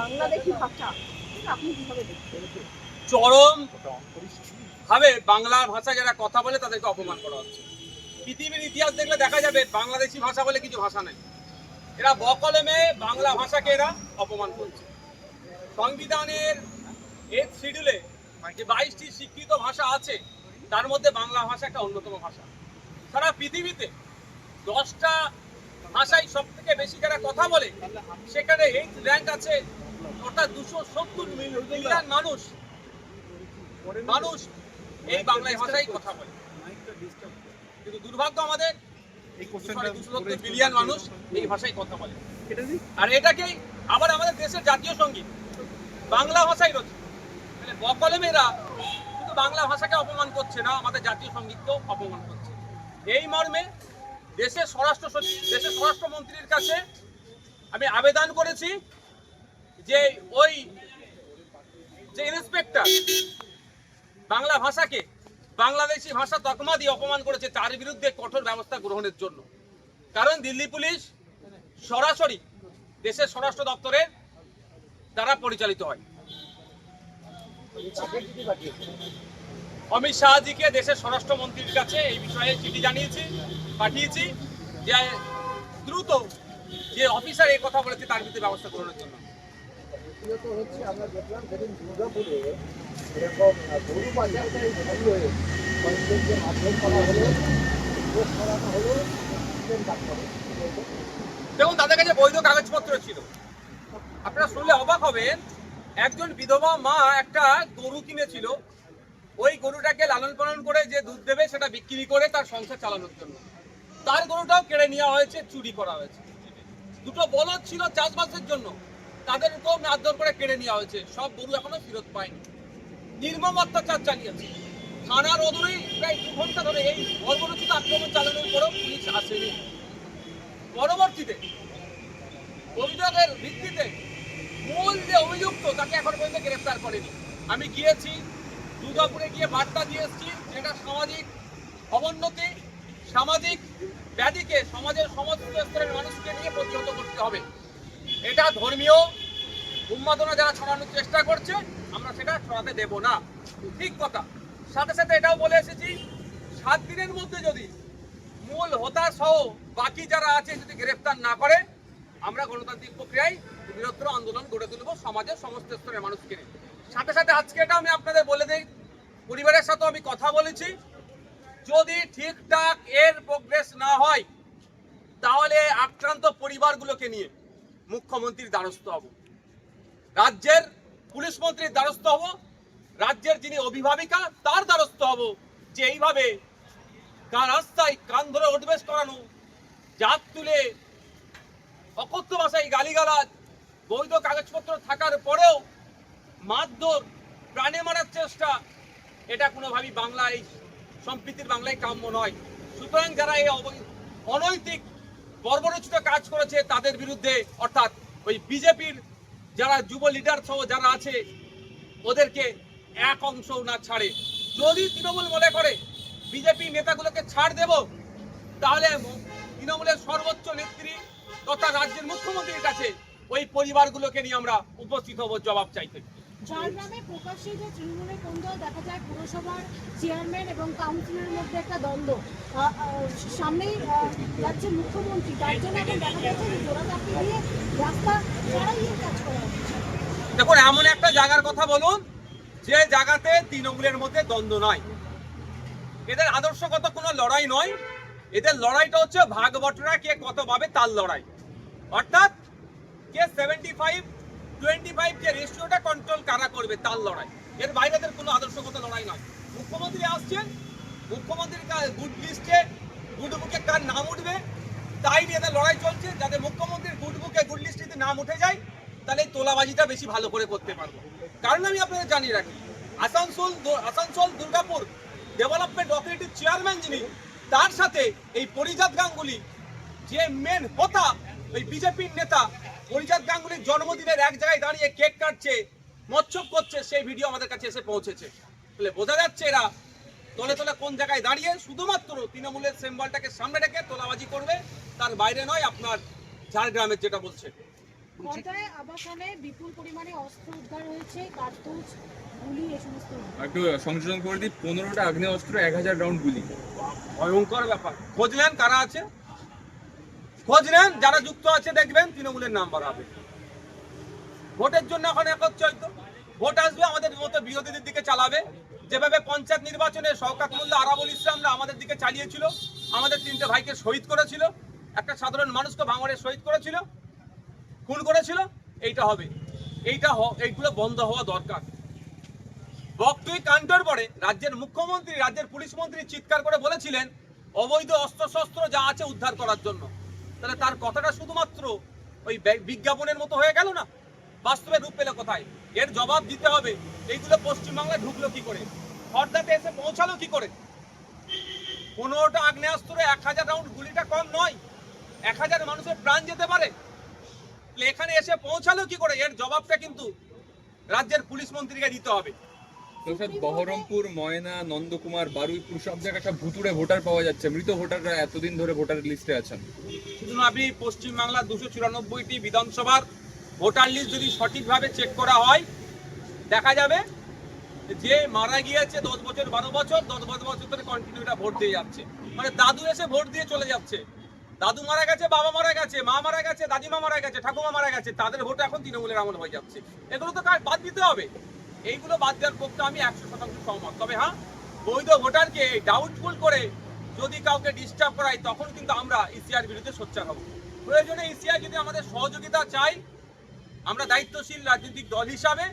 বাংলাদেশি ভাষা চরম ভাবে বাংলা ভাষা যারা কথা বলে, তাদেরকে অপমান করা হচ্ছে। পৃথিবীর ইতিহাস দেখলে দেখা যাবে বাংলাদেশি ভাষা বলে কিছু ভাষা নেই। এরা বকলমে বাংলা ভাষাকে এরা অপমান করছে। সংবিধানের এর শিডিউলে যে বাইশটি স্বীকৃত ভাষা আছে, তার মধ্যে বাংলা ভাষা একটা অন্যতম ভাষা। সারা পৃথিবীতে দশটা ভাষায় সব থেকে বেশি যারা কথা বলে সেখানে এই র্যাঙ্ক আছে অর্থাৎ দুশো সত্তর মিলিয়ন মানুষ। মানুষ এই বাংলায় ভাষায় কথা বলে। কিন্তু দুর্ভাগ্য আমাদের দুশো মানুষ এই ভাষায় কথা বলে। আর এটাকেই আবার আমাদের দেশের জাতীয় সংগীত। বাংলা ভাষায় রয়েছে মানে বকলমেরা শুধু বাংলা ভাষাকে অপমান করছে না আমাদের জাতীয় সঙ্গীতকেও অপমান করছে। এই মর্মে দেশের স্বরাষ্ট্র দেশের স্বরাষ্ট্রমন্ত্রীর কাছে আমি আবেদন করেছি যে ওই যে ইন্সপেক্টর বাংলা ভাষাকে বাংলাদেশি ভাষা তকমা দিয়ে অপমান করেছে, তার বিরুদ্ধে কঠোর ব্যবস্থা গ্রহণের জন্য। কারণ দিল্লি পুলিশ সরাসরি দেশের স্বরাষ্ট্র দপ্তরের দ্বারা পরিচালিত হয়। অমিত শাহজিকে দেশের স্বরাষ্ট্রমন্ত্রীর কাছে এই বিষয়ে চিঠি জানিয়েছি পাঠিয়েছি যে দ্রুত যে অফিসার এই কথা বলেছে তার বিরুদ্ধে ব্যবস্থা গ্রহণের জন্য হচ্ছে আমরা দেখলাম সেদিন দুর্গাপুরে এরকম গরু পাচারকারী ধরল হয়ে কয়েকজনকে মারধর করা হলো দোষ করানো হলো চিকেন কাটা হলো কি বলবেন? দেখুন তাদের কাছে বৈধ কাগজপত্র ছিল আপনারা শুনলে অবাক হবেন একজন বিধবা মা একটা গরু কিনেছিল ওই গরুটাকে লালন পালন করে যে দুধ দেবে, সেটা বিক্রি করে তার সংসার চালানোর জন্য। তার গরুটাও কেড়ে নেওয়া হয়েছে, চুরি করা হয়েছে। দুটো বলদ ছিল চাষবাসের জন্য। তাদেরকেও মারধর করে কেড়ে নেওয়া হয়েছে। সব গরু এখনও ফেরত পায়নি। নির্মম অত্যাচার চালিয়েছে। থানার অদূরেই প্রায় দু ঘণ্টা ধরে এই বর্বরচিত আক্রমণ চালানোর পরেও পুলিশ আসেনি। পরবর্তীতে অভিযোগের ভিত্তিতে মূল যে অভিযুক্ত, তাকে এখন পর্যন্ত গ্রেফতার করেনি। আমি গিয়েছি দুর্গাপুরে গিয়ে বার্তা দিয়ে এসেছি যেটা সামাজিক অবনতি, সামাজিক ব্যাধিকে সমাজের সমস্ত স্তরের মানুষকে নিয়ে প্রতিহত করতে হবে। এটা ধর্মীয় উন্মাদনা যারা ছড়ানোর চেষ্টা করছে, আমরা সেটা ছড়াতে দেব না। ঠিক কথা। সাথে সাথে এটাও বলে এসেছি, সাত দিনের মধ্যে যদি মূল হোতা সহ বাকি যারা আছে যদি গ্রেফতার না করে, আমরা গণতান্ত্রিক প্রক্রিয়ায় বৃহত্তর আন্দোলন গড়ে তুলব সমাজের সমস্ত স্তরের মানুষকে নিয়ে। সাথে সাথে আজকে এটা আমি আপনাদের বলে দিই। পরিবারের সাথেও আমি কথা বলেছি। যদি ঠিকঠাক এর প্রোগ্রেস না হয়, তাহলে আক্রান্ত পরিবারগুলোকে নিয়ে মুখ্যমন্ত্রীর দ্বারস্থ হব। রাজ্যের পুলিশ মন্ত্রীর দ্বারস্থ হব। রাজ্যের যিনি অভিভাবিকা, তার দ্বারস্থ হব। যে এইভাবে কার রাস্তায় কান ধরে উঠবেশ করানো, জাত তুলে অকথ্য ভাষায় গালিগালাজ, বৈধ কাগজপত্র থাকার পরেও মারধর, প্রাণে মারার চেষ্টা। এটা কোনোভাবেই বাংলায় সম্প্রীতির বাংলায় কাম্য নয়। সুতরাং যারা এই অনৈতিক, বর্বরচিত কাজ করেছে, তাদের বিরুদ্ধে, অর্থাৎ ওই বিজেপির যারা যুব লিডার সহ যারা আছে, ওদেরকে এক অংশ না ছাড়ে। যদি তৃণমূল মনে করে, বিজেপি নেতাগুলোকে ছাড় দেব, তাহলে তৃণমূলের সর্বোচ্চ নেত্রী তথা রাজ্যের মুখ্যমন্ত্রীর কাছে ওই পরিবারগুলোকে নিয়ে আমরা উপস্থিত হব জবাব চাইতে। ঝাড়গ্রামে প্রকাশ্যে যে তৃণমূলের কোন্দল দেখা যায়, পুরসভার চেয়ারম্যান এবং কাউন্সিলরের মধ্যে একটা দ্বন্দ্ব। সামনেই রাজ্যের মুখ্যমন্ত্রী। তার জন্য এখন দেখা যাচ্ছে যে জোড়াতাকি দিয়ে রাস্তা ছাড়াইয়ের কাজ দেখুন, এমন একটা জায়গার কথা বলুন, যে জায়গাতে তৃণমূলের মধ্যে দ্বন্দ্ব নয়। এদের আদর্শগত কোনো লড়াই নয়। এদের লড়াইটা হচ্ছে ভাগ বটরা কে কত পাবে তার লড়াই। অর্থাৎ কে সেভেন্টি ফাইভ কন্ট্রোল কারা করবে তার লড়াই। এর বাইরে কোনো আদর্শগত লড়াই নয়। মুখ্যমন্ত্রী আসছেন, মুখ্যমন্ত্রীর গুড লিস্টে গুড বুকে কার নাম উঠবে, তাই নিয়ে এদের লড়াই চলছে। যাতে মুখ্যমন্ত্রীর গুড বুকে গুড লিস্টে নাম উঠে যায়, তাহলে তোলাবাজিটা বেশি ভালো করে করতে পারব। কারণ আমি আপনাদের জানিয়ে রাখি, আসানসোল আসানসোল, দুর্গাপুর ডেভেলপমেন্ট অথরিটির চেয়ারম্যান যিনি, তার সাথে এই পরিজাত গাঙ্গুলি যে মেন হোতা, ওই বিজেপির নেতা পরিজাত গাঙ্গুলির জন্মদিনের এক জায়গায় দাঁড়িয়ে কেক কাটছে মচ্ছব করছে সেই ভিডিও আমাদের কাছে এসে পৌঁছেছে। তাহলে বোঝা যাচ্ছে এরা তলে তলে কোন জায়গায় দাঁড়িয়ে শুধুমাত্র তৃণমূলের সেম্বলটাকে সামনে রেখে তোলাবাজি করবে তার বাইরে নয় আপনার ঝাড়গ্রামের যেটা বলছে। বিপুল পরিমাণে অস্ত্র উদ্ধার হয়েছে কার্তুজ গুলি এ সমস্ত একটু সংযোজন করে দিই পনেরোটা আগ্নেয় অস্ত্র এক হাজার রাউন্ড গুলি। ভয়ঙ্কর ব্যাপার। খোঁজ নেন কারা আছে। খোঁজ নেন, যারা যুক্ত আছে দেখবেন তৃণমূলের নাম্বার হবে। ভোটের জন্য এখন একত্র ভোট আসবে, আমাদের মতো বিরোধীদের দিকে চালাবে। যেভাবে পঞ্চায়েত নির্বাচনে শওকাত মোল্লা, আরাবুল ইসলামরা আমাদের দিকে চালিয়েছিল, আমাদের তিনটে ভাইকে শহীদ করেছিল, একটা সাধারণ মানুষকে ভাঙড়ে শহীদ করেছিল, খুন করেছিল, এইটা হবে। এইটা এইগুলো বন্ধ হওয়া দরকার। বক্তব্য কাণ্ডের পরে রাজ্যের মুখ্যমন্ত্রী, রাজ্যের পুলিশ মন্ত্রী চিৎকার করে বলেছিলেন, অবৈধ অস্ত্রশস্ত্র যা আছে উদ্ধার করার জন্য। তাহলে তার কথাটা শুধুমাত্র ওই বিজ্ঞাপনের মতো হয়ে গেল না? বাস্তবে রূপ পেলে কোথায়? এর জবাব দিতে হবে, এইগুলো পশ্চিমবাংলায় ঢুকলো কি করে? খর্দাতে এসে পৌঁছালো কি করে? পনেরোটা আগ্নেয়াস্ত্র এক হাজার রাউন্ড গুলিটা কম নয়, এক হাজার মানুষের প্রাণ যেতে পারে। এখানে এসে পৌঁছালো কি করে? এর জবাবটা কিন্তু রাজ্যের পুলিশ মন্ত্রীকে দিতে হবে। বহরমপুর, ময়না, নন্দকুমার, বারুইপুর, সব জায়গায় সব ভুতুড়ে ভোটার পাওয়া যাচ্ছে। মৃত ভোটাররা এতদিন ধরে ভোটার লিস্টে আছেন। শুধু আপনি পশ্চিমবাংলার দুশো চুরানব্বইটি বিধানসভার ভোটার লিস্ট যদি সঠিকভাবে চেক করা হয়, দেখা যাবে যে মারা গিয়েছে দশ বছর, বারো বছর, দশ বারো বছর ধরে কন্টিনিউটা ভোট দিয়ে যাচ্ছে। মানে দাদু এসে ভোট দিয়ে চলে যাচ্ছে। দাদু মারা গেছে, বাবা মারা গেছে, মা মারা গেছে, দাদিমা মারা গেছে, ঠাকুমা মারা গেছে, তাদের ভোট এখন তৃণমূলের আমল হয়ে যাচ্ছে। এগুলো তো বাদ দিতে হবে। এইগুলো বাদ দেওয়ার পক্ষে আমি একশো শতাংশ সহমত। তবে হ্যাঁ বৈধ ভোটারকে ডাউটফুল করে যদি কাউকে ডিস্টার্ব করাই, তখন কিন্তু আমরা ইসিআর বিরুদ্ধে সোচ্চার হব। প্রয়োজনে ইসিআর যদি আমাদের সহযোগিতা চাই, আমরা দায়িত্বশীল রাজনৈতিক দল হিসাবে